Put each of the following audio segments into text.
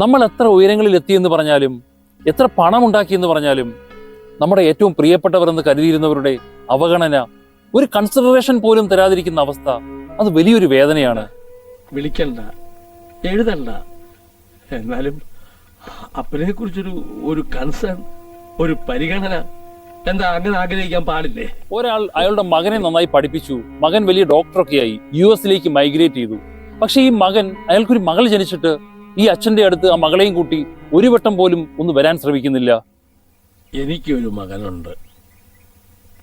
നമ്മൾ എത്ര ഉയരങ്ങളിൽ എത്തി എന്ന് പറഞ്ഞാലും എത്ര പണം ഉണ്ടാക്കി എന്ന് പറഞ്ഞാലും നമ്മുടെ ഏറ്റവും പ്രിയപ്പെട്ടവരെന്ന് കരുതിയിരുന്നവരുടെ അവഗണന ഒരു കൺസിഡറേഷൻ പോലും തരാതിരിക്കുന്ന അവസ്ഥ അത് വലിയൊരു വേദനയാണ്. വിളിക്കണ്ട എഴുതണ്ട. എന്നാലും അപ്പനെ കുറിച്ചൊരു ഒരു കൺസേൺ ഒരു പരിഗണന എന്താ അങ്ങനെ ആഗ്രഹിക്കാൻ പാടില്ലേ? ഒരാൾ അയാളുടെ മകനെ നന്നായി പഠിപ്പിച്ചു. മകൻ വലിയ ഡോക്ടറൊക്കെയായി യു എസിലേക്ക് മൈഗ്രേറ്റ് ചെയ്തു. പക്ഷെ ഈ മകൻ അയാൾക്കൊരു മകൾ ജനിച്ചിട്ട് ഈ അച്ഛന്റെ അടുത്ത് ആ മകളെയും കൂട്ടി ഒരു വട്ടം പോലും ഒന്ന് വരാൻ ശ്രമിക്കുന്നില്ല. എനിക്കൊരു മകനുണ്ട്.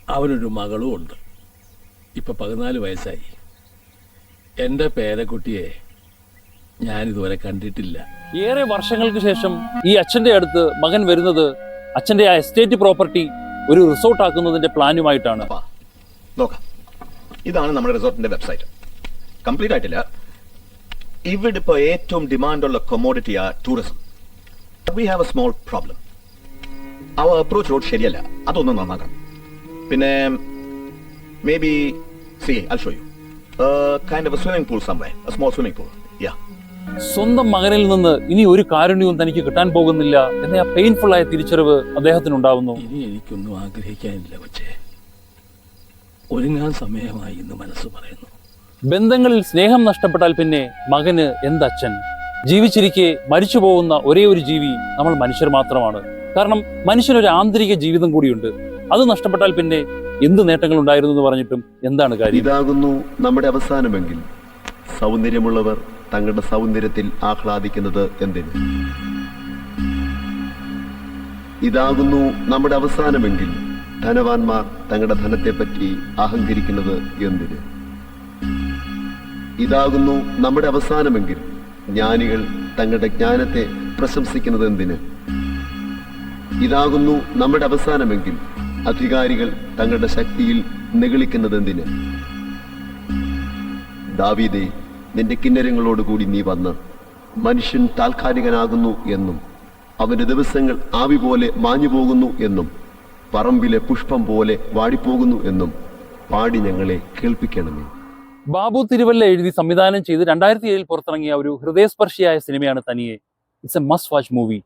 അവനൊരു മകളും ഉണ്ട്. ഇപ്പം പതിനാല് വയസ്സായി. എന്റെ പേരക്കുട്ടിയെ ഇതുവരെ കണ്ടിട്ടില്ല. ഏറെ വർഷങ്ങൾക്ക് ശേഷം ഈ അച്ഛന്റെ അടുത്ത് മകൻ വരുന്നത് അച്ഛന്റെ ആ എസ്റ്റേറ്റ് പ്രോപ്പർട്ടി ഒരു റിസോർട്ട് ആക്കുന്നതിന്റെ പ്ലാനുമായിട്ടാണ്. നോക്കാം. ഇതാണ് നമ്മുടെ റിസോർട്ടിന്റെ വെബ്സൈറ്റ്. കംപ്ലീറ്റ് ആയിട്ടില്ല. ഇവിടെ ഇപ്പോൾ ഏറ്റവും ഡിമാൻഡുള്ള കൊമോഡിറ്റിയാ tourism we have a small problem അവ അപ്രോച്ച് റോഡ് ശരിയല്ല. അതൊന്നും നന്നാക്കാം. പിന്നെ maybe see I show you kind of swimming pool someway small swimming pool yeah സ്വന്തം മകനിൽ നിന്ന് ഇനി ഒരു കാരുണ്യവും തനിക്ക് കിട്ടാൻ പോകുന്നില്ല എന്ന ആ പെയിൻഫുൾ ആയ തിരിച്ചറിവ് അദ്ദേഹത്തിന് ഉണ്ടാവുന്നു ഇനി എനിക്കൊന്നും ആഗ്രഹിക്കാനില്ല പക്ഷേ ഒരുങ്ങാൻ സമയമായി എന്ന് മനസ്സ് പറയുന്നു. ബന്ധങ്ങളിൽ സ്നേഹം നഷ്ടപ്പെട്ടാൽ പിന്നെ മകന് എന്തച്ഛൻ? ജീവിച്ചിരിക്കെ മരിച്ചു പോകുന്ന ഒരേ ഒരു ജീവി നമ്മൾ മനുഷ്യർ മാത്രമാണ്. കാരണം മനുഷ്യനൊരു ആന്തരിക ജീവിതം കൂടിയുണ്ട്. അത് നഷ്ടപ്പെട്ടാൽ പിന്നെ എന്ത് നേട്ടങ്ങൾ ഉണ്ടായിരുന്നു എന്ന് പറഞ്ഞിട്ടും എന്താണ് കാര്യം? ഇതാകുന്നു നമ്മുടെ അവസാനമെങ്കിൽ. സൗന്ദര്യമുള്ളവർ തങ്ങളുടെ സൗന്ദര്യത്തിൽ ആഹ്ലാദിക്കുന്നത് എന്തിന്? ഇതാകുന്നു നമ്മുടെ അവസാനമെങ്കിൽ. ധനവാന്മാർ തങ്ങളുടെ ധനത്തെപ്പറ്റി അഹങ്കരിക്കുന്നത് എന്തിന്? ഇതാകുന്നു നമ്മുടെ അവസാനമെങ്കിൽ ജ്ഞാനികൾ തങ്ങളുടെ ജ്ഞാനത്തെ പ്രശംസിക്കുന്നത് എന്തിന്? ഇതാകുന്നു നമ്മുടെ അവസാനമെങ്കിൽ അധികാരികൾ തങ്ങളുടെ ശക്തിയിൽ നിഗളിക്കുന്നത് എന്തിന്? ദാവീദേ നിന്റെ കിന്നരങ്ങളോടുകൂടി നീ വന്ന് മനുഷ്യൻ താൽക്കാലികനാകുന്നു എന്നും അവന്റെ ദിവസങ്ങൾ ആവി പോലെ മാഞ്ഞു പോകുന്നു എന്നും പറമ്പിലെ പുഷ്പം പോലെ വാടിപ്പോകുന്നു എന്നും പാടി ഞങ്ങളെ കേൾപ്പിക്കണമേ. ബാബു തിരുവല്ല എഴുതി സംവിധാനം ചെയ്ത് രണ്ടായിരത്തി ഏഴിൽ പുറത്തിറങ്ങിയ ഒരു ഹൃദയസ്പർശിയായ സിനിമയാണ് തനിയെ. It's a must watch movie